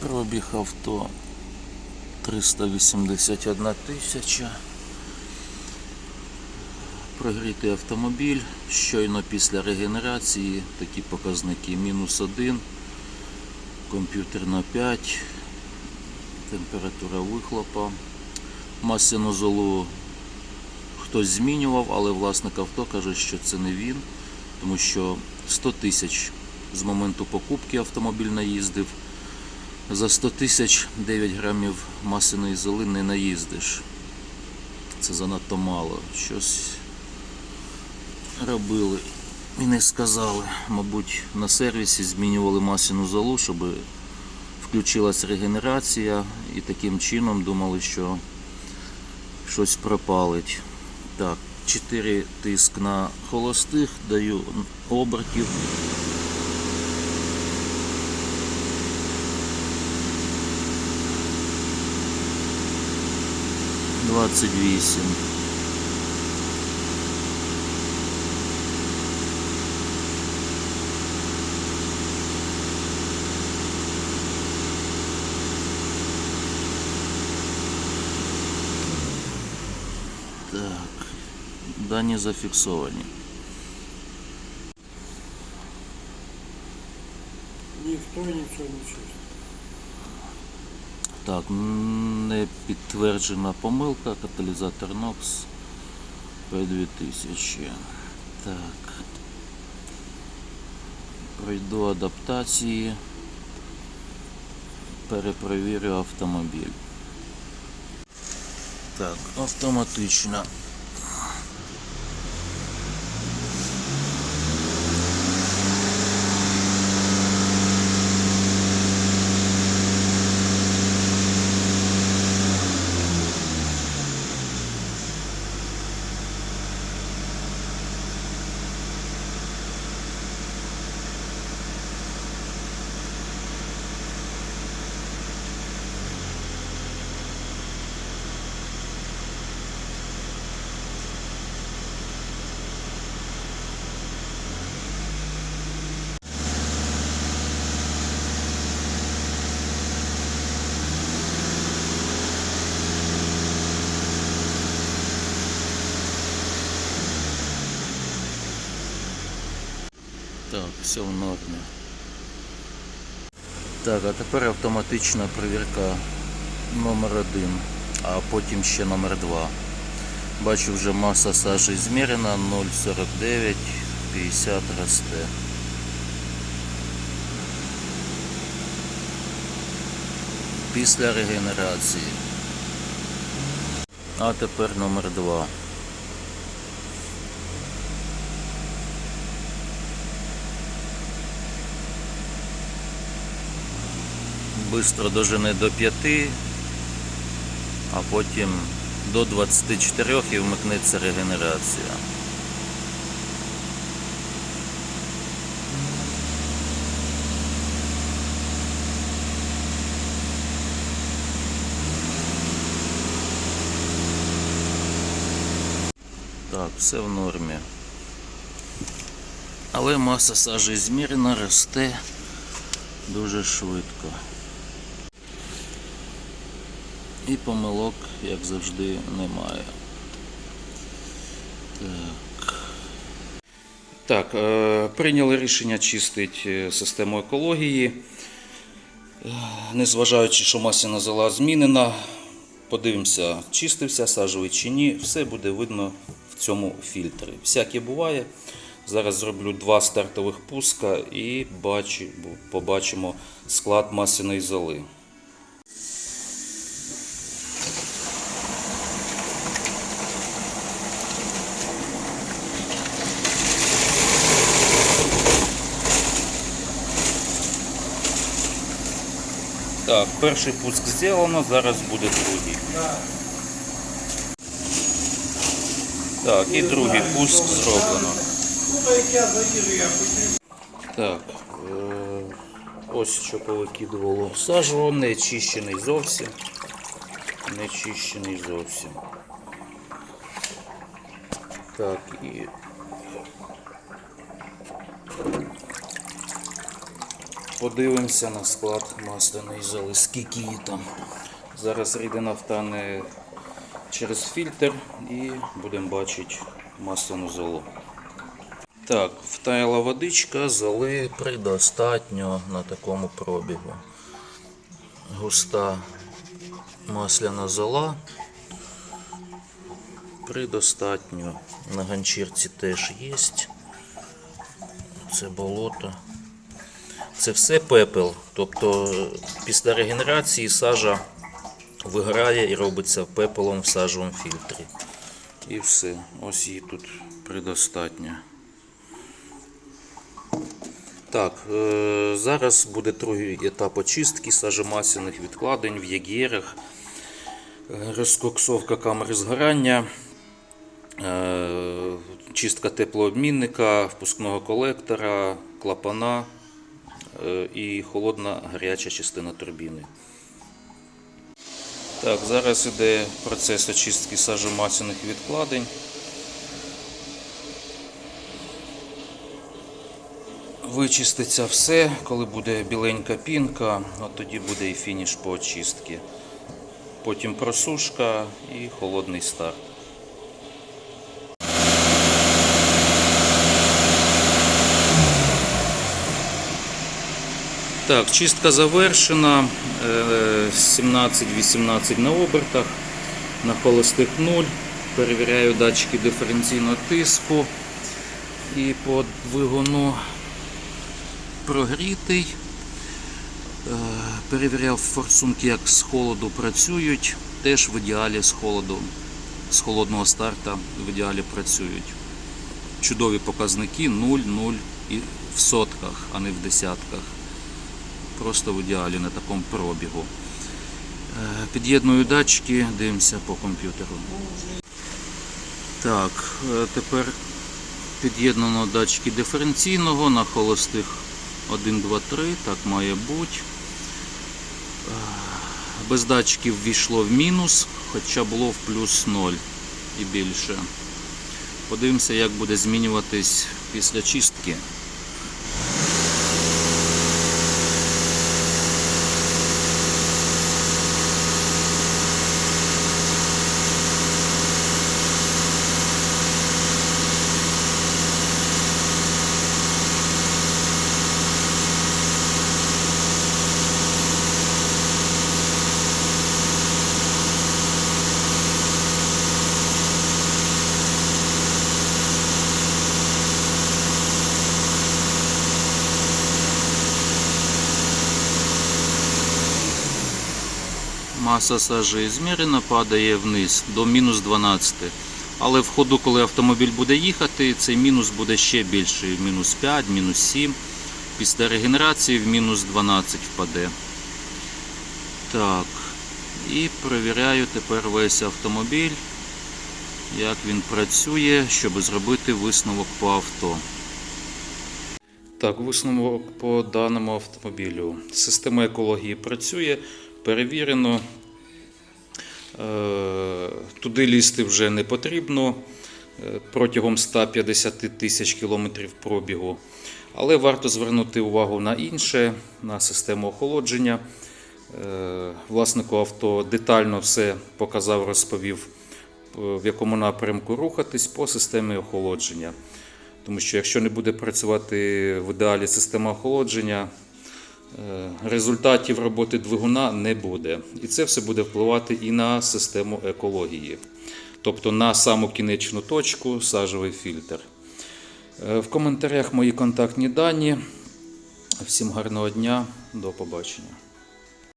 Пробіг авто 381 тисяча. Прогрітий автомобіль. Щойно після регенерації такі показники мінус 1, комп'ютерна 5, температура вихлопа. Масляну золу хтось змінював, але власник авто каже, що це не він, тому що 100 тисяч з моменту покупки автомобіль наїздив. За 100 тисяч 9 грамів масляної золи не наїздиш. Це занадто мало. Щось робили і не сказали. Мабуть, на сервісі змінювали масляну золу, щоб включилась регенерація, і таким чином думали, що щось пропалить. Так, 4 тиск на холостих, даю обертів. Двадцять вісім. Так, дані зафіксовані. Ніхто нічого не чує. Так, не підтверджена помилка, каталізатор NOx P2000. Так. Пройду адаптації. Перепровірю автомобіль. Так, автоматично. Так, все в нормі. Так, а тепер автоматична перевірка номер 1 а потім ще номер два. Бачу вже маса сажі змірена 0,49, 50 росте. Після регенерації. А тепер номер два. швидко дожене до 5, а потім до 24 і вмикнеться регенерація. Так, все в нормі. Але маса сажі змірена росте дуже швидко. І помилок, як завжди, немає. Так. Так, е, прийняли рішення чистити систему екології. Е, Незважаючи, що масляна зола змінена, подивимося, чистився сажовий чи ні, все буде видно в цьому фільтрі. Всяке буває. Зараз зроблю два стартових пуска і бачу, побачимо склад масляної золи. Так, перший пуск зроблено, зараз буде другий. Так, і другий пуск зроблено. Так, е, ось що повикидувало сажу, не чищений зовсім. Не чищений зовсім. Так, і подивимося на склад масляної золи, скільки її там. Зараз рідина втане через фільтр і будемо бачити масляну золу. Так, втаяла водичка, золи предостатньо на такому пробігу. Густа масляна зола. Предостатньо. На ганчірці теж є. Це болото. Це все пепел. Тобто е, після регенерації сажа виграє і робиться пепелом в сажовому фільтрі. І все. Ось її тут предостатньо. Так, е, зараз буде другий етап очистки сажомасляних відкладень в ягєрах, розкоксовка камери згорання, е, чистка теплообмінника, впускного колектора, клапана і холодна гаряча частина турбіни. Так, зараз іде процес очистки сажомасляних відкладень. Вичиститься все, коли буде біленька пінка, от тоді буде і фініш по очистці. Потім просушка і холодний старт. Так, чистка завершена. Е, 17-18 на обертах, на холостих 0. Перевіряю датчики диференційного тиску. І по двигуну прогрітий. Е, Перевіряв форсунки, як з холоду працюють. Теж в ідеалі з холоду, з холодного старта в ідеалі працюють. Чудові показники 0, 0 і в сотках, а не в десятках. Просто в ідеалі на такому пробігу. Е, Під'єдную датчики, дивимося по комп'ютеру. Так, е, тепер під'єднано датчики диференційного на холостих 1, 2, 3, так має бути. Е, Без датчиків ввійшло в мінус, хоча було в плюс 0 і більше. Подивимося, як буде змінюватись після чистки. Маса сажі змірена, падає вниз до мінус 12. Але в ходу, коли автомобіль буде їхати, цей мінус буде ще більший. Мінус 5, мінус 7. Після регенерації в мінус 12 впаде. Так. І перевіряю тепер весь автомобіль, як він працює, щоб зробити висновок по авто. Так, висновок по даному автомобілю. Система екології працює, перевірено. Е, Туди лізти вже не потрібно е, протягом 150 тисяч кілометрів пробігу. Але варто звернути увагу на інше, на систему охолодження. Е, Власнику авто детально все показав, розповів, в якому напрямку рухатись по системі охолодження. Тому що якщо не буде працювати в ідеалі система охолодження, результатів роботи двигуна не буде. І це все буде впливати і на систему екології, тобто на саму кінечну точку сажовий фільтр. Е, В коментарях мої контактні дані. Всім гарного дня, до побачення.